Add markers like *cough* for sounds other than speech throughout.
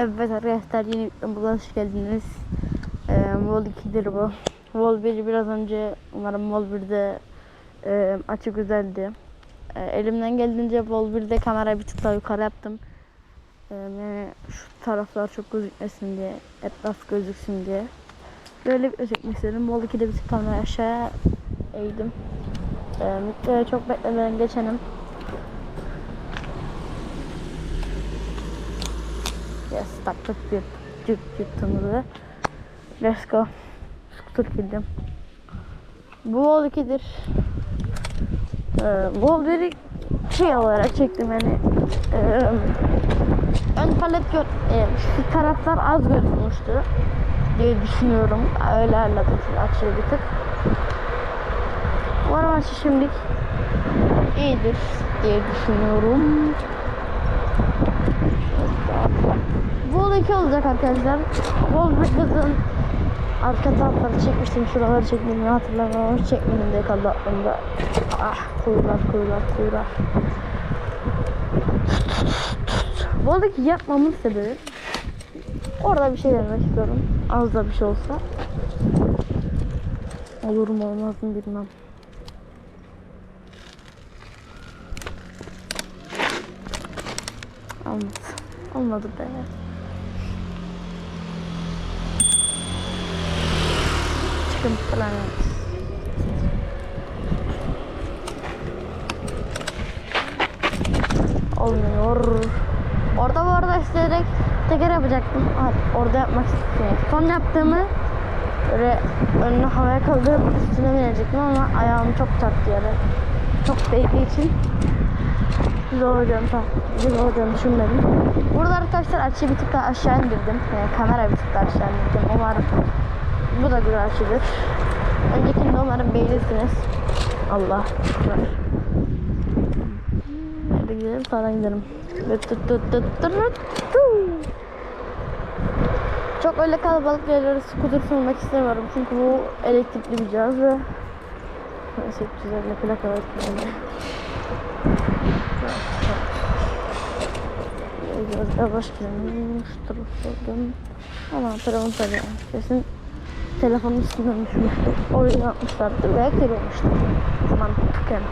Evet arkadaşlar yeni videomuza hoş geldiniz. Ee, Vol 2'dir bu. Vol 1 biraz önce umarım Vol 1'de e, açı güzeldi. E, elimden geldiğince Vol 1'de kamerayı bir tık daha yukarı yaptım. E, şu taraflar çok gözükmesin diye, etraf gözüksün diye. Böyle bir çekmek istedim. Vol 2'de bir tık kamerayı aşağıya eğdim. E, çok beklemeden geçelim. Yes, taktık bir cırt cırtımızı. Let's go. Scooter girdim. Bu Wall 2'dir. Ee, Wall 1'i şey olarak çektim yani. Ön palet gör e, şu taraflar az gözükmüştü diye düşünüyorum. Öyle anladım şu açıyı bir tık. Umarım açı şimdilik iyidir diye düşünüyorum. Vol 2 olacak arkadaşlar. Vol 1 kızın arka tarafları çekmiştim. Şuraları çekmedim hatırlamıyorum. Çekmedim diye kaldı aklımda. Ah kuyular kuyular kuyular. Vol 2 yapmamın sebebi orada bir şey demek istiyorum. Az da bir şey olsa. Olur mu olmaz mı bilmem. Olmadı. Olmadı be. Çıkın planet. Olmuyor. Orada bu arada isteyerek teker yapacaktım. Orada yapmak istedim. Son yaptığımı böyle önünü havaya kaldırıp üstüne binecektim ama ayağım çok çarptı yere. Çok değdiği için güzel olacağını, güzel olacağını düşünmedim. Burada arkadaşlar açıyı bir tık daha aşağı indirdim. Yani kamera bir tık daha aşağı indirdim. Umarım bu da güzel açıdır. Öncekinde umarım beğenirsiniz. Allah. Şükür. Nerede gidelim? Sağdan gidelim. Çok öyle kalabalık yerlere skuter sürmek istemiyorum. Çünkü bu elektrikli bir cihaz ve Neyse güzel plaka var. Biraz yavaş gidelim. Şu taraflardan. Ama telefon tabii. Kesin telefonun üstünden düşmüştür. Oyun yapmışlardır veya kırılmıştır. Mantıken.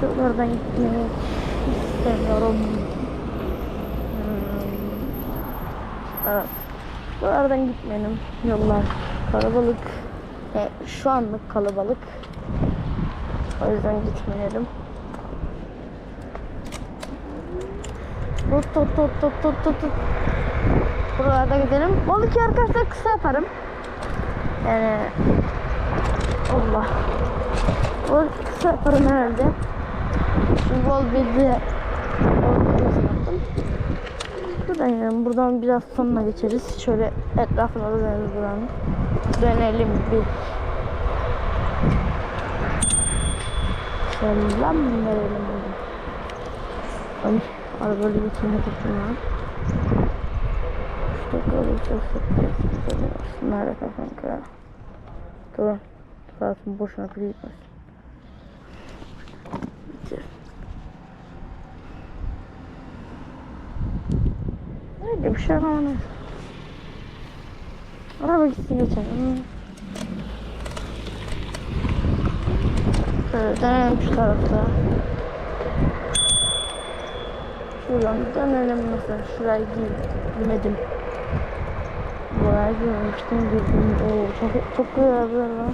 Şuralardan gitmeyi istemiyorum. Hmm. Evet. Buralardan gitmeyelim. Yollar kalabalık. E, şu anlık kalabalık. O yüzden gitmeyelim. Tut tut tut tut tut tut. Buralarda gidelim. Balık arkadaşlar kısa yaparım. Yani Allah. Balık kısa yaparım herhalde. Bol bildi. Buradan gidelim. Buradan biraz sonuna geçeriz. Şöyle etrafına da döneriz buranın. Dönelim bir. Selam verelim. Ay. Arabayı geçirme tuttum lan. İşte böyle çok sıkıntı. Nerede kanka? Durun. Saatin boşuna pil gitmesin. Bitir. Öyle bir şey ama neyse. Araba gitsin geçelim. Şöyle dönelim şu tarafta. Şuradan dönelim mesela şuraya girmedim. Buraya girmemiştim girdim. Oo çok çok güzel var.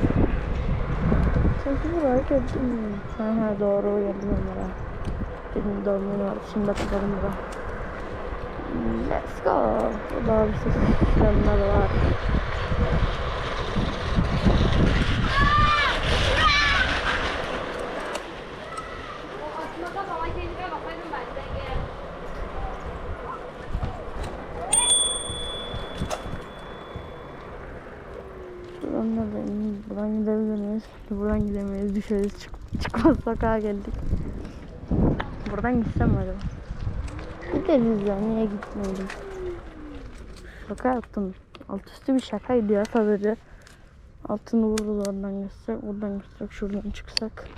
Sanki buraya geldim. Ha ha doğru geldim onlara. Benim doğum günü var. Şimdi bakalım buraya. Let's go. Burada bir ses sistemler var. Aslında baba kendine bakayım ben de gel. Şuradan neredeyim? Buradan gidebilir miyiz? Buradan gidemeyiz. Düşeriz. Çık çıkmaz sokağa geldik. Buradan gitsem acaba? Gideriz ya. Niye gitmeyelim? Şaka yaptım. Alt üstü bir şakaydı ya sadece. Altını vururuz oradan geçsek. Buradan geçsek. Şuradan çıksak.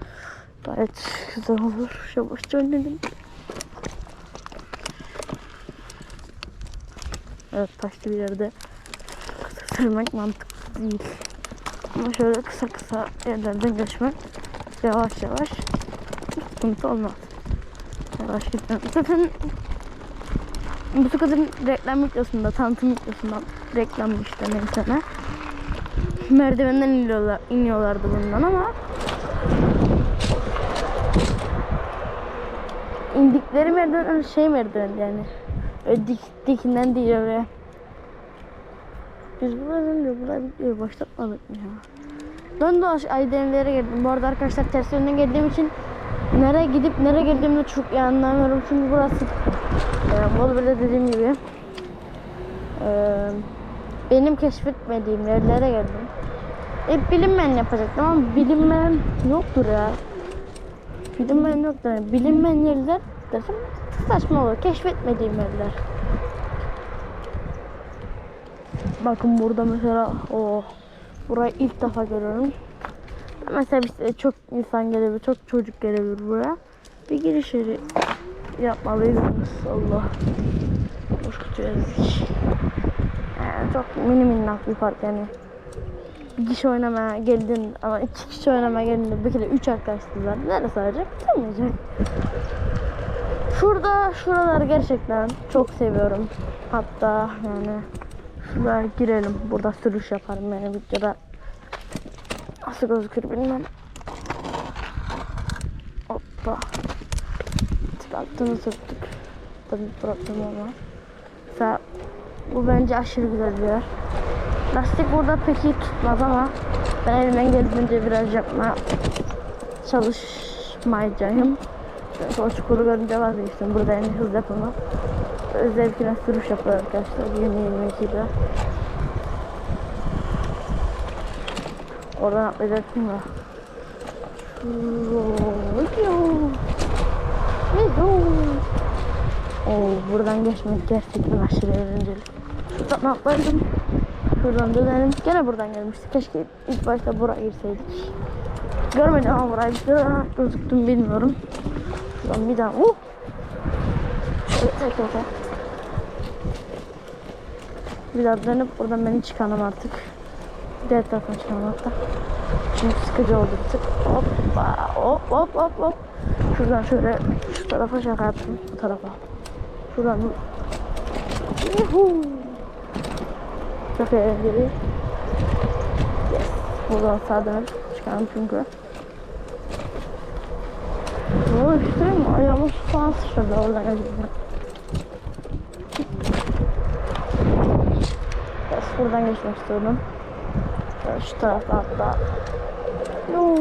Gayet güzel olur. Yavaşça önledim. Evet taşlı bir yerde sürmek mantıklı değil. Ama şöyle kısa kısa yerlerden geçmek yavaş yavaş sıkıntı olmaz. Yavaş gitmem. Zaten bu sıkıntının reklam videosunda, tanıtım videosunda reklammıştı neyse ne. Merdivenden iniyorlar, iniyorlardı bundan ama indikleri merdiven şey merdiven yani. Öyle dik, dikinden değil öyle. Biz buradan diyor, buraya bitiyor. Başlatmadık mı ya? Dön dolaş Aydemirlere geldim. Bu arada arkadaşlar ters yönden geldiğim için nereye gidip nereye geldiğimi de çok iyi anlamıyorum. Çünkü burası e, Bolu bile dediğim gibi e, benim keşfetmediğim yerlere geldim. E, bilinmeyen yapacaktım ama bilinmeyen yoktur ya. Bilinmeyen yoktur. Bilinmeyen yerler desem saçma olur. Keşfetmediğim yerler. Bakın burada mesela o burayı ilk defa görüyorum. Mesela işte çok insan gelebilir, çok çocuk gelebilir buraya. Bir giriş yeri yapmalıydınız. Allah. Boş kutuya. Yani çok mini minnak bir park yani. Bir kişi oynamaya geldin ama iki kişi oynamaya geldin bir kere üç arkadaşlar. Neresi olacak? Olmayacak. Şurada şuraları gerçekten çok seviyorum. Hatta yani şuraya girelim. Burada sürüş yaparım yani videoda. Nasıl gözükür bilmem. Hoppa. Tıklattığını sürttük. Tabii problem olmaz. Mesela bu bence aşırı güzel bir yer. Lastik burada pek iyi tutmaz ama ben elimden geldiğince biraz yapma çalışmayacağım. Çünkü o çukuru görünce vazgeçtim. Burada en hızlı yapımı. Zevkine sürüş yapıyor arkadaşlar. 20-22'de. Oradan atlayacaktım da. Oo, buradan geçmek gerçekten aşırı eğlenceli. Şuradan atlayalım. Şuradan dönelim. Gene buradan gelmiştik. Keşke ilk başta buraya girseydik. Görmedim ama burayı bir kere gözüktüm bilmiyorum. Şuradan bir daha. Uh! Şöyle tek tek. Bir daha dönüp buradan beni çıkarım artık. Diğer tarafa çıkalım hatta. Çünkü sıkıcı oldu bir tık. Hoppa hop hop hop hop. Şuradan şöyle şu tarafa şaka yaptım. Bu tarafa. Şuradan. Yuhuu. Çok eğlenceli. Yes. Buradan sağa dönüp çıkalım çünkü. Oldu işte? Ayağımı falan sıçradı oradan acaba. Yes, buradan geçmek istiyorum. Şu tarafa hatta. Yoo.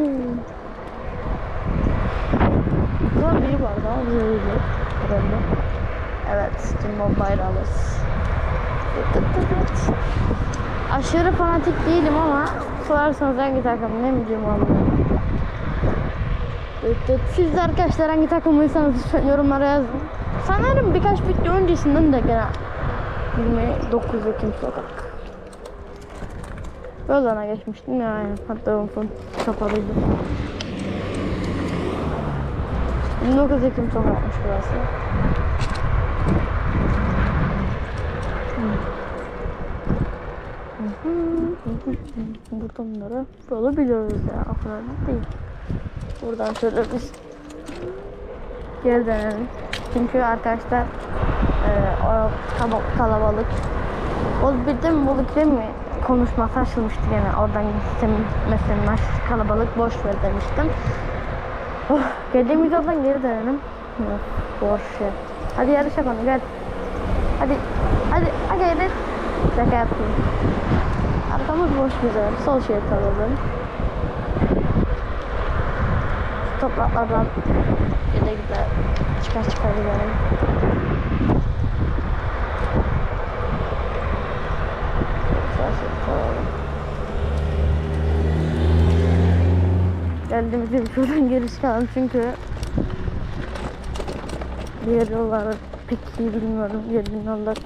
Biri var daha bir herhalde. Evet, Cimbom bayrağımız. Aşırı fanatik değilim ama sorarsanız hangi takım ne bileyim tıt. Siz de arkadaşlar hangi takımlıysanız lütfen yorumlara yazın. Sanırım birkaç video öncesinden de gene 29 Ekim sokak. Yoldan geçmiştim yani. Hatta unutun kapalıydı. 29 Ekim sokakmış burası. Buradan bunları böyle biliyoruz ya. O kadar da değil. Buradan şöyle biz geri dönelim. Çünkü arkadaşlar e, o kalabalık. O bir de mi Bolu mi konuşması açılmıştı gene. Oradan mesela kalabalık boş ver demiştim. Oh, geldiğimiz yoldan geri dönelim. Boş ver. Hadi yarış yapalım gel. Hadi, hadi, hadi hadi. Şaka yaptım. Arkamız boş güzel. Sol şerit alalım. Topraklardan güle güle çıkar çıkar gidelim. Geldiğimiz gibi şuradan geri çıkalım çünkü diğer yolları pek iyi bilmiyorum. Geldiğim yollar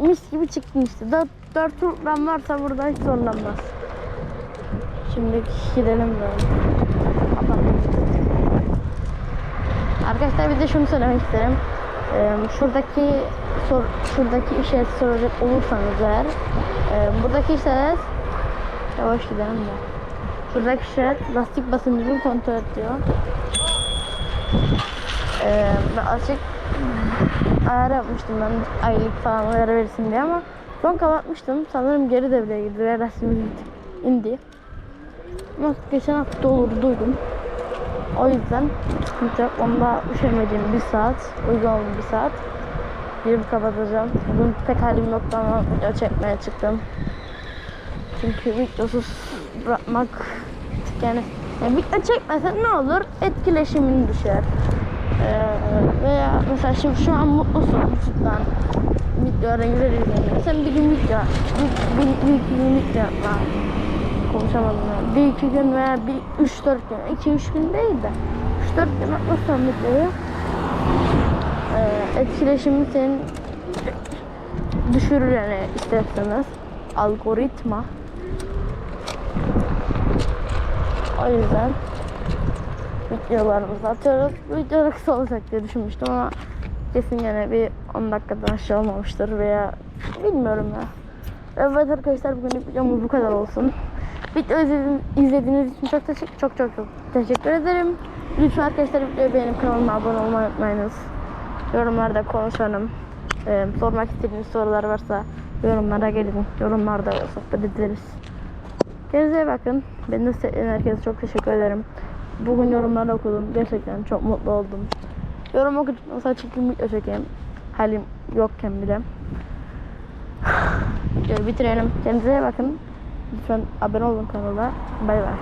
mis gibi çıktın işte. Dört, dört turdan varsa burada hiç zorlanmaz. Şimdi gidelim böyle. Arkadaşlar bir de şunu söylemek isterim. Ee, şuradaki sor, şuradaki işareti soracak olursanız eğer e, buradaki işaret yavaş gidelim de. Şuradaki işaret lastik basıncını kontrol ediyor. Ee, ben açık ayar yapmıştım ben aylık falan ayar verirsin diye ama son kapatmıştım. Sanırım geri devreye girdi ve lastik indi. Ama geçen hafta olur duydum. O yüzden sıkıntı yok. Onda üşemediğim bir saat, uygun bir saat. Girip kapatacağım. Bugün pek halim ama video çekmeye çıktım. Çünkü videosuz bırakmak yani, yani video çekmesen ne olur? Etkileşimin düşer. Ee, veya mesela şimdi şu an mutlusun YouTube'dan videolara güzel izleniyor. Sen bir gün video, bir, bir, bir iki gün video yapma. Konuşamadım ya. Bir iki gün veya bir üç dört gün, iki üç gün değil de üç dört gün atmazsan videoyu ee, etkileşimi senin düşürür yani isterseniz. Algoritma. O yüzden videolarımızı atıyoruz. Videolar kısa olacak diye düşünmüştüm ama kesin yine bir 10 dakikadan aşağı olmamıştır veya bilmiyorum ya. Evet arkadaşlar bugünlük videomuz bu kadar olsun. Video izlediğiniz, için çok çok çok çok teşekkür ederim. Lütfen arkadaşlar videoyu beğenip kanalıma abone olmayı unutmayınız. Yorumlarda konuşalım. Ee, sormak istediğiniz sorular varsa yorumlara gelin. Yorumlarda sohbet ederiz. Kendinize bakın. Ben de size herkese çok teşekkür ederim. Bugün yorumları okudum. Gerçekten çok mutlu oldum. Yorum okuduktan sonra çekeyim video çekeyim. Halim yokken bile. *sighs* Bitirelim. Kendinize bakın. Lütfen abone olun kanala. Bay bay.